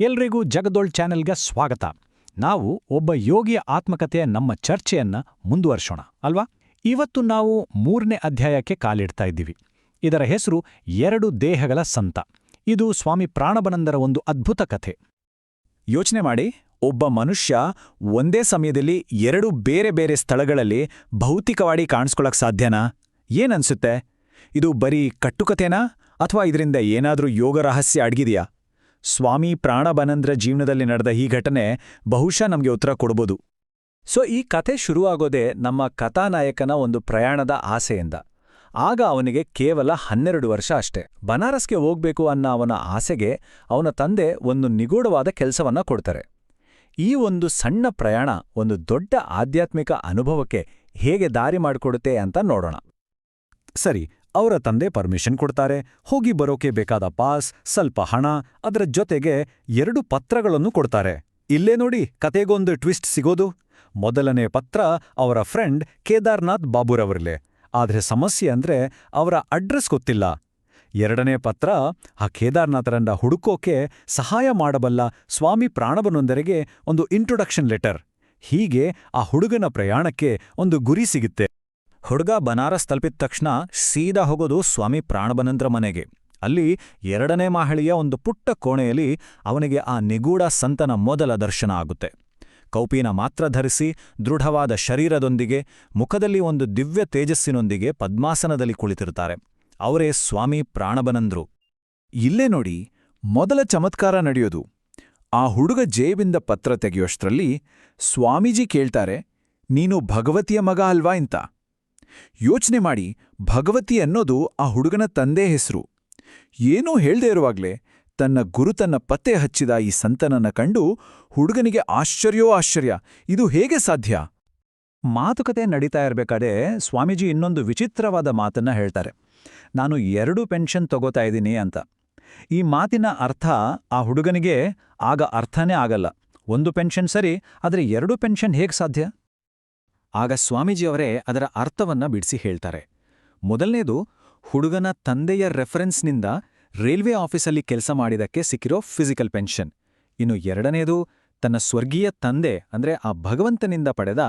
ಎಲ್ರಿಗೂ ಜಗದೋಳ್ ಚಾನೆಲ್ಗೆ ಸ್ವಾಗತ. ನಾವು ಒಬ್ಬ ಯೋಗಿಯ ಆತ್ಮಕಥೆಯ ನಮ್ಮ ಚರ್ಚೆಯನ್ನ ಮುಂದುವರ್ಸೋಣ, ಅಲ್ವಾ? ಇವತ್ತು ನಾವು ಮೂರನೇ ಅಧ್ಯಾಯಕ್ಕೆ ಕಾಲಿಡ್ತಾ ಇದ್ದೀವಿ. ಇದರ ಹೆಸರು ಎರಡು ದೇಹಗಳ ಸಂತ. ಇದು ಸ್ವಾಮಿ ಪ್ರಾಣಬನಂದರ ಒಂದು ಅದ್ಭುತ ಕಥೆ. ಯೋಚನೆ ಮಾಡಿ, ಒಬ್ಬ ಮನುಷ್ಯ ಒಂದೇ ಸಮಯದಲ್ಲಿ ಎರಡು ಬೇರೆ ಬೇರೆ ಸ್ಥಳಗಳಲ್ಲಿ ಭೌತಿಕವಾಗಿ ಕಾಣಿಸ್ಕೊಳಕ್ ಸಾಧ್ಯನಾ? ಏನನ್ಸುತ್ತೆ ಇದು ಬರೀ ಕಟ್ಟುಕತೆನಾ ಅಥವಾ ಇದರಿಂದ ಏನಾದ್ರೂ ಯೋಗ ರಹಸ್ಯ ಅಡ್ಗಿದೆಯಾ? ಸ್ವಾಮಿ ಪ್ರಾಣಬನಂದ್ರ ಜೀವನದಲ್ಲಿ ನಡೆದ ಈ ಘಟನೆ ಬಹುಶಃ ನಮಗೆ ಉತ್ತರ ಕೊಡ್ಬೋದು. ಸೊ ಈ ಕಥೆ ಶುರುವಾಗೋದೇ ನಮ್ಮ ಕಥಾನಾಯಕನ ಒಂದು ಪ್ರಯಾಣದ ಆಸೆಯಿಂದ. ಆಗ ಅವನಿಗೆ ಕೇವಲ ಹನ್ನೆರಡು ವರ್ಷ ಅಷ್ಟೇ. ಬನಾರಸ್ಗೆ ಹೋಗ್ಬೇಕು ಅನ್ನ ಅವನ ಆಸೆಗೆ ಅವನ ತಂದೆ ಒಂದು ನಿಗೂಢವಾದ ಕೆಲಸವನ್ನ ಕೊಡ್ತಾರೆ. ಈ ಒಂದು ಸಣ್ಣ ಪ್ರಯಾಣ ಒಂದು ದೊಡ್ಡ ಆಧ್ಯಾತ್ಮಿಕ ಅನುಭವಕ್ಕೆ ಹೇಗೆ ದಾರಿ ಮಾಡಿಕೊಡುತ್ತೆ ಅಂತ ನೋಡೋಣ. ಸರಿ ಅವರ ತಂದೆ ಪರ್ಮಿಷನ್ ಕೊಡ್ತಾರೆ. ಹೋಗಿ ಬರೋಕೆ ಬೇಕಾದ ಪಾಸ್, ಸ್ವಲ್ಪ ಹಣ, ಅದರ ಜೊತೆಗೆ ಎರಡು ಪತ್ರಗಳನ್ನು ಕೊಡ್ತಾರೆ. ಇಲ್ಲೇ ನೋಡಿ, ಕತೆಗೊಂದು ಟ್ವಿಸ್ಟ್ ಸಿಗೋದು. ಮೊದಲನೇ ಪತ್ರ ಅವರ ಫ್ರೆಂಡ್ ಕೇದಾರ್ನಾಥ್ ಬಾಬುರವರ್ಲೆ ಆದರೆ ಸಮಸ್ಯೆ ಅಂದ್ರೆ ಅವರ ಅಡ್ರೆಸ್ ಗೊತ್ತಿಲ್ಲ. ಎರಡನೇ ಪತ್ರ, ಆ ಕೇದಾರ್ನಾಥರನ್ನ ಹುಡುಕೋಕೆ ಸಹಾಯ ಮಾಡಬಲ್ಲ ಸ್ವಾಮಿ ಪ್ರಾಣವನೊಂದರಿಗೆ ಒಂದು ಇಂಟ್ರೊಡಕ್ಷನ್ ಲೆಟರ್ ಹೀಗೆ ಆ ಹುಡುಗನ ಪ್ರಯಾಣಕ್ಕೆ ಒಂದು ಗುರಿ ಸಿಗುತ್ತೆ. ಹುಡುಗ ಬನಾರಸ್ ತಲುಪಿದ ತಕ್ಷಣ ಸೀದಾ ಹೋಗೋದು ಸ್ವಾಮಿ ಪ್ರಾಣಬನಂದ್ರ ಮನೆಗೆ. ಅಲ್ಲಿ ಎರಡನೇ ಮಾಹಳಿಯ ಒಂದು ಪುಟ್ಟ ಕೋಣೆಯಲ್ಲಿ ಅವನಿಗೆ ಆ ನಿಗೂಢ ಸಂತನ ಮೊದಲ ದರ್ಶನ ಆಗುತ್ತೆ. ಕೌಪಿನ ಮಾತ್ರ ಧರಿಸಿ, ದೃಢವಾದ ಶರೀರದೊಂದಿಗೆ, ಮುಖದಲ್ಲಿ ಒಂದು ದಿವ್ಯ ತೇಜಸ್ಸಿನೊಂದಿಗೆ ಪದ್ಮಾಸನದಲ್ಲಿ ಕುಳಿತಿರ್ತಾರೆ ಅವರೇ ಸ್ವಾಮಿ ಪ್ರಾಣಬನಂದ್ರು. ಇಲ್ಲೇ ನೋಡಿ, ಮೊದಲ ಚಮತ್ಕಾರ ನಡೆಯೋದು. ಆ ಹುಡುಗ ಜೇಬಿಂದ ಪತ್ರ ತೆಗೆಯುವಷ್ಟರಲ್ಲಿ ಸ್ವಾಮೀಜಿ ಕೇಳ್ತಾರೆ, ನೀನು ಭಗವತಿಯ ಮಗ ಅಲ್ವಾ ಇಂತ? ಯೋಚನೆ ಮಾಡಿ ಭಗವತಿ ಅನ್ನೋದು ಆ ಹುಡುಗನ ತಂದೆ ಹೆಸರು. ಏನೂ ಹೇಳದೇ ಇರುವಾಗಲೇ ತನ್ನ ಗುರುತನ್ನ ಪತ್ತೆ ಹಚ್ಚಿದ ಈ ಸಂತನನ್ನ ಕಂಡು ಹುಡುಗನಿಗೆ ಆಶ್ಚರ್ಯೋ ಆಶ್ಚರ್ಯ, ಇದು ಹೇಗೆ ಸಾಧ್ಯ? ಮಾತುಕತೆ ನಡೀತಾ ಇರಬೇಕಾದ್ರೆ ಸ್ವಾಮೀಜಿ ಇನ್ನೊಂದು ವಿಚಿತ್ರವಾದ ಮಾತನ್ನ ಹೇಳ್ತಾರೆ. ನಾನು ಎರಡು ಪೆನ್ಷನ್ ತಗೋತಾ ಇದ್ದೀನಿ ಅಂತ. ಈ ಮಾತಿನ ಅರ್ಥ ಆ ಹುಡುಗನಿಗೆ ಆಗ ಅರ್ಥನೇ ಆಗಲ್ಲ. ಒಂದು ಪೆನ್ಷನ್ ಸರಿ, ಆದರೆ ಎರಡು ಪೆನ್ಷನ್ ಹೇಗೆ ಸಾಧ್ಯ? ಆಗ ಸ್ವಾಮೀಜಿಯವರೇ ಅದರ ಅರ್ಥವನ್ನ ಬಿಡಿಸಿ ಹೇಳ್ತಾರೆ. ಮೊದಲನೇದು, ಹುಡುಗನ ತಂದೆಯ ರೆಫರೆನ್ಸ್ನಿಂದ ರೈಲ್ವೆ ಆಫೀಸಲ್ಲಿ ಕೆಲಸ ಮಾಡಿದಕ್ಕೆ ಸಿಕ್ಕಿರೋ ಫಿಸಿಕಲ್ ಪೆನ್ಷನ್. ಇನ್ನು ಎರಡನೇದು, ತನ್ನ ಸ್ವರ್ಗೀಯ ತಂದೆ, ಅಂದ್ರೆ ಆ ಭಗವಂತನಿಂದ ಪಡೆದ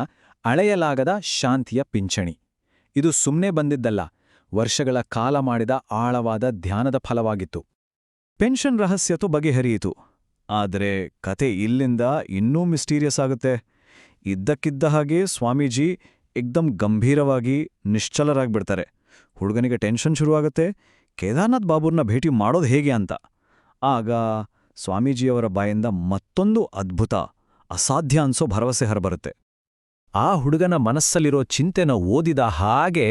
ಅಳೆಯಲಾಗದ ಶಾಂತಿಯ ಪಿಂಚಣಿ. ಇದು ಸುಮ್ಮನೆ ಬಂದಿದ್ದಲ್ಲ, ವರ್ಷಗಳ ಕಾಲ ಮಾಡಿದ ಆಳವಾದ ಧ್ಯಾನದ ಫಲವಾಗಿತ್ತು. ಪೆನ್ಷನ್ ರಹಸ್ಯತು ಬಗೆಹರಿಯಿತು. ಆದರೆ ಕತೆ ಇಲ್ಲಿಂದ ಇನ್ನೂ ಮಿಸ್ಟೀರಿಯಸ್ ಆಗುತ್ತೆ. ಇದ್ದಕ್ಕಿದ್ದ ಹಾಗೆ ಸ್ವಾಮೀಜಿ ಏಕ್ದಮ್ ಗಂಭೀರವಾಗಿ ನಿಶ್ಚಲರಾಗ್ಬಿಡ್ತಾರೆ. ಹುಡುಗನಿಗೆ ಟೆನ್ಷನ್ ಶುರುವಾಗುತ್ತೆ. ಕೇದಾರ್ನಾಥ್ ಬಾಬುರ್ನ ಭೇಟಿ ಮಾಡೋದು ಹೇಗೆ ಅಂತ. ಆಗ ಸ್ವಾಮೀಜಿಯವರ ಬಾಯಿಂದ ಮತ್ತೊಂದು ಅದ್ಭುತ, ಅಸಾಧ್ಯ ಅನ್ಸೋ ಭರವಸೆ ಹೊರಬರುತ್ತೆ. ಆ ಹುಡುಗನ ಮನಸ್ಸಲ್ಲಿರೋ ಚಿಂತೆನ ಓದಿದ ಹಾಗೆ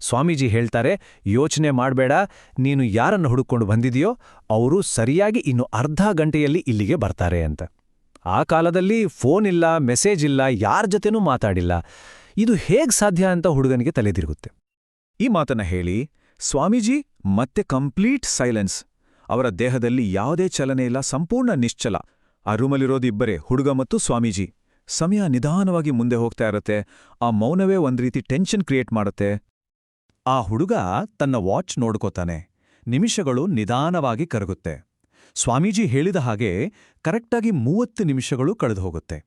ಸ್ವಾಮೀಜಿ ಹೇಳ್ತಾರೆ, ಯೋಚನೆ ಮಾಡಬೇಡ, ನೀನು ಯಾರನ್ನು ಹುಡುಕೊಂಡು ಬಂದಿದೆಯೋ, ಅವರು ಸರಿಯಾಗಿ ಇನ್ನು ಅರ್ಧ ಗಂಟೆಯಲ್ಲಿ ಇಲ್ಲಿಗೆ ಬರ್ತಾರೆ ಅಂತ. ಆ ಕಾಲದಲ್ಲಿ ಫೋನ್ ಇಲ್ಲ, ಮೆಸೇಜ್ ಇಲ್ಲ, ಯಾರ ಜೊತೆನೂ ಮಾತಾಡಿಲ್ಲ. ಇದು ಹೇಗ್ ಸಾಧ್ಯ ಅಂತ ಹುಡುಗನಿಗೆ ತಲೆದಿರುಗುತ್ತೆ. ಈ ಮಾತನ್ನ ಹೇಳಿ, ಸ್ವಾಮೀಜಿ, ಮತ್ತೆ ಕಂಪ್ಲೀಟ್ ಸೈಲೆನ್ಸ್. ಅವರ ದೇಹದಲ್ಲಿ ಯಾವುದೇ ಚಲನೆ ಇಲ್ಲ, ಸಂಪೂರ್ಣ ನಿಶ್ಚಲ. ಆ ರೂಮಲ್ಲಿರೋದಿಬ್ಬರೇ ಹುಡುಗ ಮತ್ತು ಸ್ವಾಮೀಜಿ. ಸಮಯ ನಿಧಾನವಾಗಿ ಮುಂದೆ ಹೋಗ್ತಾ ಇರುತ್ತೆ. ಆ ಮೌನವೇ ಒಂದ್ ರೀತಿ ಟೆನ್ಷನ್ ಕ್ರಿಯೇಟ್ ಮಾಡುತ್ತೆ. ಆ ಹುಡುಗ ತನ್ನ ವಾಚ್ ನೋಡ್ಕೋತಾನೆ. ನಿಮಿಷಗಳು ನಿಧಾನವಾಗಿ ಕರಗುತ್ತೆ. ಸ್ವಾಮೀಜಿ ಹೇಳಿದ ಹಾಗೆ ಕರೆಕ್ಟಾಗಿ ಮೂವತ್ತು ನಿಮಿಷಗಳು ಕಳೆದು ಹೋಗುತ್ತೆ.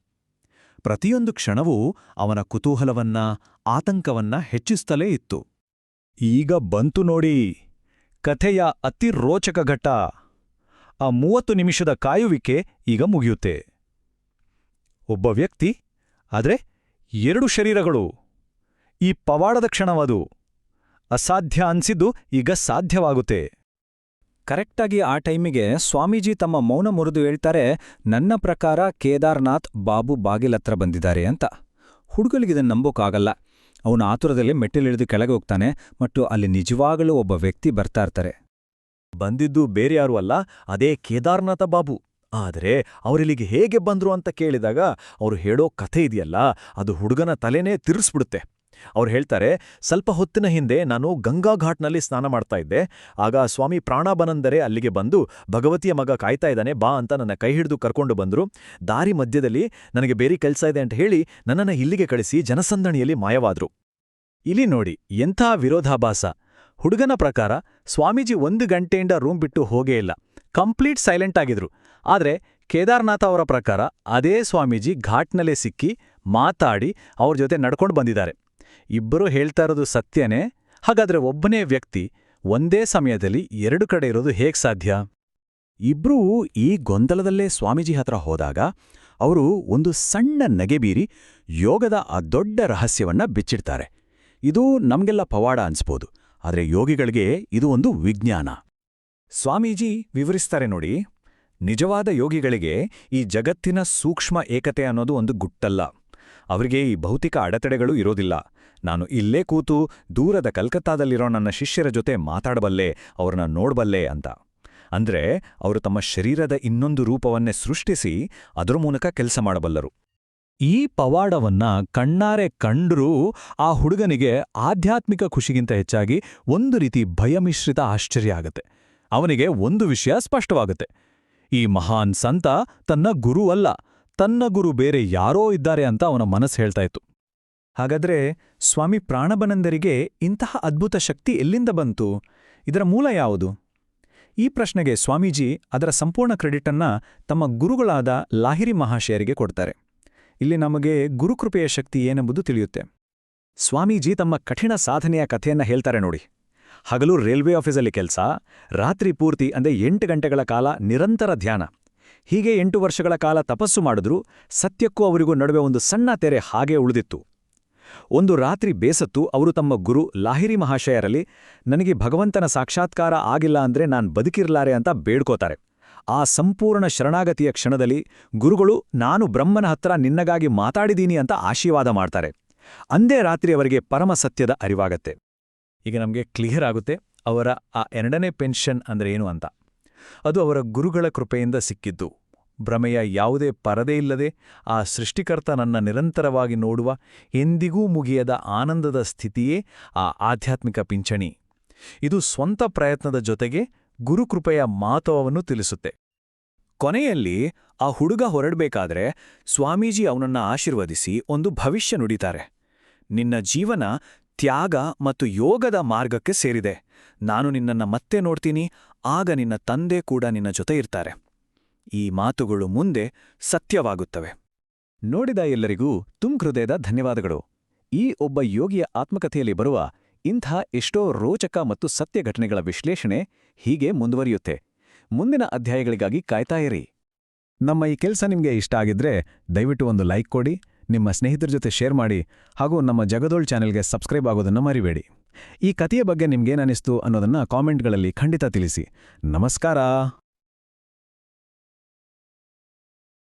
ಪ್ರತಿಯೊಂದು ಕ್ಷಣವೂ ಅವನ ಕುತೂಹಲವನ್ನ, ಆತಂಕವನ್ನ ಹೆಚ್ಚಿಸ್ತಲೇ ಇತ್ತು. ಈಗ ಬಂತು ನೋಡಿ, ಕಥೆಯ ಅತಿ ರೋಚಕ ಘಟ್ಟ. ಆ ಮೂವತ್ತು ನಿಮಿಷದ ಕಾಯುವಿಕೆ ಈಗ ಮುಗಿಯುತ್ತೆ. ಒಬ್ಬ ವ್ಯಕ್ತಿ, ಆದರೆ ಎರಡು ಶರೀರಗಳು. ಈ ಪವಾಡದ ಕ್ಷಣವದು. ಅಸಾಧ್ಯ ಅನ್ಸಿದ್ದು ಈಗ ಸಾಧ್ಯವಾಗುತ್ತೆ. ಕರೆಕ್ಟಾಗಿ ಆ ಟೈಮಿಗೆ ಸ್ವಾಮೀಜಿ ತಮ್ಮ ಮೌನ ಮುರಿದು ಹೇಳ್ತಾರೆ, ನನ್ನ ಪ್ರಕಾರ ಕೇದಾರ್ನಾಥ್ ಬಾಬು ಬಾಗಿಲತ್ರ ಬಂದಿದ್ದಾರೆ ಅಂತ. ಹುಡುಗಲಿಗಿದನ್ನು ನಂಬೋಕ್ಕಾಗಲ್ಲ ಅವನ ಆತುರದಲ್ಲಿ ಮೆಟ್ಟಿಲಿಳಿದು ಕೆಳಗೆ ಹೋಗ್ತಾನೆ ಮತ್ತು ಅಲ್ಲಿ ನಿಜವಾಗಲೂ ಒಬ್ಬ ವ್ಯಕ್ತಿ ಬರ್ತಾ ಇರ್ತಾರೆ. ಬಂದಿದ್ದು ಬೇರೆ ಯಾರೂ ಅಲ್ಲ, ಅದೇ ಕೇದಾರ್ನಾಥ ಬಾಬು. ಆದರೆ ಅವರಿಲ್ಲಿಗೆ ಹೇಗೆ ಬಂದ್ರು ಅಂತ ಕೇಳಿದಾಗ, ಅವರು ಹೇಳೋ ಕಥೆ ಇದೆಯಲ್ಲ, ಅದು ಹುಡುಗನ ತಲೆನೇ ತಿರ್ಸ್ಬಿಡುತ್ತೆ. ಅವ್ರು ಹೇಳ್ತಾರೆ, ಸ್ವಲ್ಪ ಹೊತ್ತಿನ ಹಿಂದೆ ನಾನು ಗಂಗಾ ಘಾಟ್ನಲ್ಲಿ ಸ್ನಾನ ಮಾಡ್ತಾ ಇದ್ದೆ. ಆಗ ಸ್ವಾಮಿ ಪ್ರಾಣಾಬನಂದರೆ ಅಲ್ಲಿಗೆ ಬಂದು ಭಗವತಿಯ ಮಗ ಕಾಯ್ತಾ ಇದ್ದಾನೆ, ಬಾ ಅಂತ ನನ್ನ ಕೈ ಹಿಡಿದು ಕರ್ಕೊಂಡು ಬಂದರು. ದಾರಿ ಮಧ್ಯದಲ್ಲಿ ನನಗೆ ಬೇರೆ ಕೆಲಸ ಇದೆ ಅಂತ ಹೇಳಿ ನನ್ನನ್ನು ಇಲ್ಲಿಗೆ ಕಳಿಸಿ ಜನಸಂದಣಿಯಲ್ಲಿ ಮಾಯವಾದ್ರು. ಇಲ್ಲಿ ನೋಡಿ, ಎಂಥ ವಿರೋಧಾಭಾಸ. ಹುಡುಗನ ಪ್ರಕಾರ ಸ್ವಾಮೀಜಿ ಒಂದು ಗಂಟೆಯಿಂದ ರೂಮ್ ಬಿಟ್ಟು ಹೋಗೇ ಇಲ್ಲ. ಕಂಪ್ಲೀಟ್ ಸೈಲೆಂಟ್ ಆಗಿದ್ರು. ಆದ್ರೆ ಕೇದಾರ್ನಾಥ ಅವರ ಪ್ರಕಾರ ಅದೇ ಸ್ವಾಮೀಜಿ ಘಾಟ್ನಲ್ಲೇ ಸಿಕ್ಕಿ ಮಾತಾಡಿ ಅವ್ರ ಜೊತೆ ನಡ್ಕೊಂಡು ಬಂದಿದ್ದಾರೆ. ಇಬ್ಬರೂ ಹೇಳ್ತಾ ಇರೋದು ಸತ್ಯನೇ? ಹಾಗಾದ್ರೆ ಒಬ್ಬನೇ ವ್ಯಕ್ತಿ ಒಂದೇ ಸಮಯದಲ್ಲಿ ಎರಡು ಕಡೆ ಇರೋದು ಹೇಗೆ ಸಾಧ್ಯ? ಇಬ್ರೂ ಈ ಗೊಂದಲದಲ್ಲೇ ಸ್ವಾಮೀಜಿ ಹತ್ರ ಹೋದಾಗ ಅವರು ಒಂದು ಸಣ್ಣ ನಗೆಬೀರಿ ಯೋಗದ ಆ ದೊಡ್ಡ ರಹಸ್ಯವನ್ನ ಬಿಚ್ಚಿಡ್ತಾರೆ. ಇದು ನಮಗೆಲ್ಲ ಪವಾಡ ಅನ್ಸ್ಬೋದು, ಆದರೆ ಯೋಗಿಗಳಿಗೆ ಇದು ಒಂದು ವಿಜ್ಞಾನ. ಸ್ವಾಮೀಜಿ ವಿವರಿಸ್ತಾರೆ ನೋಡಿ, ನಿಜವಾದ ಯೋಗಿಗಳಿಗೆ ಈ ಜಗತ್ತಿನ ಸೂಕ್ಷ್ಮ ಏಕತೆ ಅನ್ನೋದು ಒಂದು ಗುಟ್ಟಲ್ಲ. ಅವರಿಗೆ ಈ ಭೌತಿಕ ಅಡೆತಡೆಗಳು ಇರೋದಿಲ್ಲ. ನಾನು ಇಲ್ಲೇ ಕೂತು ದೂರದ ಕಲ್ಕತ್ತಾದಲ್ಲಿರೋ ನನ್ನ ಶಿಷ್ಯರ ಜೊತೆ ಮಾತಾಡಬಲ್ಲೆ, ಅವ್ರನ್ನ ನೋಡಬಲ್ಲೆ ಅಂತ. ಅಂದ್ರೆ ಅವರು ತಮ್ಮ ಶರೀರದ ಇನ್ನೊಂದು ರೂಪವನ್ನೇ ಸೃಷ್ಟಿಸಿ ಅದರ ಮೂಲಕ ಕೆಲಸ ಮಾಡಬಲ್ಲರು. ಈ ಪವಾಡವನ್ನ ಕಣ್ಣಾರೆ ಕಂಡ್ರೂ ಆ ಹುಡುಗನಿಗೆ ಆಧ್ಯಾತ್ಮಿಕ ಖುಷಿಗಿಂತ ಹೆಚ್ಚಾಗಿ ಒಂದು ರೀತಿ ಭಯಮಿಶ್ರಿತ ಆಶ್ಚರ್ಯ ಆಗತ್ತೆ. ಅವನಿಗೆ ಒಂದು ವಿಷಯ ಸ್ಪಷ್ಟವಾಗುತ್ತೆ. ಈ ಮಹಾನ್ ಸಂತ ತನ್ನ ಗುರುವಲ್ಲ, ತನ್ನ ಗುರು ಬೇರೆ ಯಾರೋ ಇದ್ದಾರೆ ಅಂತ ಅವನ ಮನಸ್ಸು ಹೇಳ್ತಾ ಇತ್ತು. ಹಾಗಾದ್ರೆ ಸ್ವಾಮಿ ಪ್ರಾಣಬನಂದರಿಗೆ ಇಂತಹ ಅದ್ಭುತ ಶಕ್ತಿ ಎಲ್ಲಿಂದ ಬಂತು? ಇದರ ಮೂಲ ಯಾವುದು? ಈ ಪ್ರಶ್ನೆಗೆ ಸ್ವಾಮೀಜಿ ಅದರ ಸಂಪೂರ್ಣ ಕ್ರೆಡಿಟನ್ನ ತಮ್ಮ ಗುರುಗಳಾದ ಲಾಹಿರಿ ಮಹಾಶಯರಿಗೆ ಕೊಡ್ತಾರೆ. ಇಲ್ಲಿ ನಮಗೆ ಗುರುಕೃಪೆಯ ಶಕ್ತಿ ಏನೆಂಬುದು ತಿಳಿಯುತ್ತೆ. ಸ್ವಾಮೀಜಿ ತಮ್ಮ ಕಠಿಣ ಸಾಧನೆಯ ಕಥೆಯನ್ನ ಹೇಳ್ತಾರೆ ನೋಡಿ. ಹಗಲು ರೈಲ್ವೆ ಆಫೀಸಲ್ಲಿ ಕೆಲಸ, ರಾತ್ರಿ ಪೂರ್ತಿ ಅಂದರೆ ಎಂಟು ಗಂಟೆಗಳ ಕಾಲ ನಿರಂತರ ಧ್ಯಾನ. ಹೀಗೆ ಎಂಟು ವರ್ಷಗಳ ಕಾಲ ತಪಸ್ಸು ಮಾಡಿದ್ರೂ ಸತ್ಯಕ್ಕೂ ಅವರಿಗೂ ನಡುವೆ ಒಂದು ಸಣ್ಣ ತೆರೆ ಹಾಗೆ ಉಳಿದಿತ್ತು. ಒಂದು ರಾತ್ರಿ ಬೇಸತ್ತು ಅವರು ತಮ್ಮ ಗುರು ಲಾಹಿರಿ ಮಹಾಶಯರಲ್ಲಿ, ನನಗೆ ಭಗವಂತನ ಸಾಕ್ಷಾತ್ಕಾರ ಆಗಿಲ್ಲ ಅಂದ್ರೆ ನಾನು ಬದುಕಿರ್ಲಾರೆ ಅಂತ ಬೇಡ್ಕೋತಾರೆ. ಆ ಸಂಪೂರ್ಣ ಶರಣಾಗತಿಯ ಕ್ಷಣದಲ್ಲಿ ಗುರುಗಳು, ನಾನು ಬ್ರಹ್ಮನ ಹತ್ರ ನಿನ್ನಗಾಗಿ ಮಾತಾಡಿದೀನಿ ಅಂತ ಆಶೀರ್ವಾದ ಮಾಡ್ತಾರೆ. ಅಂದೇ ರಾತ್ರಿ ಅವರಿಗೆ ಪರಮ ಸತ್ಯದ ಅರಿವಾಗತ್ತೆ. ಈಗ ನಮಗೆ ಕ್ಲಿಯರ್ ಆಗುತ್ತೆ, ಅವರ ಆ ಎರಡನೇ ಪೆನ್ಷನ್ ಅಂದ್ರೆ ಏನು ಅಂತ. ಅದು ಅವರ ಗುರುಗಳ ಕೃಪೆಯಿಂದ ಸಿಕ್ಕಿದ್ದು. ಭ್ರಮೆಯ ಯಾವುದೇ ಪರದೆಯಿಲ್ಲದೆ ಆ ಸೃಷ್ಟಿಕರ್ತ ನನ್ನ ನಿರಂತರವಾಗಿ ನೋಡುವ ಎಂದಿಗೂ ಮುಗಿಯದ ಆನಂದದ ಸ್ಥಿತಿಯೇ ಆ ಆಧ್ಯಾತ್ಮಿಕ ಪಿಂಚಣಿ. ಇದು ಸ್ವಂತ ಪ್ರಯತ್ನದ ಜೊತೆಗೆ ಗುರುಕೃಪೆಯ ಮಹತ್ವವನ್ನು ತಿಳಿಸುತ್ತೆ. ಕೊನೆಯಲ್ಲಿ ಆ ಹುಡುಗ ಹೊರಡಬೇಕಾದ್ರೆ ಸ್ವಾಮೀಜಿ ಅವನನ್ನ ಆಶೀರ್ವದಿಸಿ ಒಂದು ಭವಿಷ್ಯ ನುಡಿತಾರೆ. ನಿನ್ನ ಜೀವನ ತ್ಯಾಗ ಮತ್ತು ಯೋಗದ ಮಾರ್ಗಕ್ಕೆ ಸೇರಿದೆ. ನಾನು ನಿನ್ನನ್ನ ಮತ್ತೆ ನೋಡ್ತೀನಿ, ಆಗ ನಿನ್ನ ತಂದೆ ಕೂಡ ನಿನ್ನ ಜೊತೆ ಇರ್ತಾರೆ. ಈ ಮಾತುಗಳು ಮುಂದೆ ಸತ್ಯವಾಗುತ್ತವೆ. ನೋಡಿದ ಎಲ್ಲರಿಗೂ ತುಮ್ ಹೃದಯದ ಧನ್ಯವಾದಗಳು. ಈ ಒಬ್ಬ ಯೋಗಿಯ ಆತ್ಮಕಥೆಯಲ್ಲಿ ಬರುವ ಇಂಥ ಎಷ್ಟೋ ರೋಚಕ ಮತ್ತು ಸತ್ಯ ಘಟನೆಗಳ ವಿಶ್ಲೇಷಣೆ ಹೀಗೆ ಮುಂದುವರಿಯುತ್ತೆ. ಮುಂದಿನ ಅಧ್ಯಾಯಗಳಿಗಾಗಿ ಕಾಯ್ತಾ ಇರಿ. ನಮ್ಮ ಈ ಕೆಲಸ ನಿಮಗೆ ಇಷ್ಟ ಆಗಿದ್ರೆ ದಯವಿಟ್ಟು ಒಂದು ಲೈಕ್ ಕೊಡಿ, ನಿಮ್ಮ ಸ್ನೇಹಿತರ ಜೊತೆ ಶೇರ್ ಮಾಡಿ ಹಾಗೂ ನಮ್ಮ ಜಗದೋಳ್ ಚಾನೆಲ್ಗೆ ಸಬ್ಸ್ಕ್ರೈಬ್ ಆಗೋದನ್ನು ಮರಿಬೇಡಿ. ಈ ಕಥೆಯ ಬಗ್ಗೆ ನಿಮ್ಗೇನನಿಸ್ತು ಅನ್ನೋದನ್ನ ಕಾಮೆಂಟ್ಗಳಲ್ಲಿ ಖಂಡಿತ ತಿಳಿಸಿ. ನಮಸ್ಕಾರ!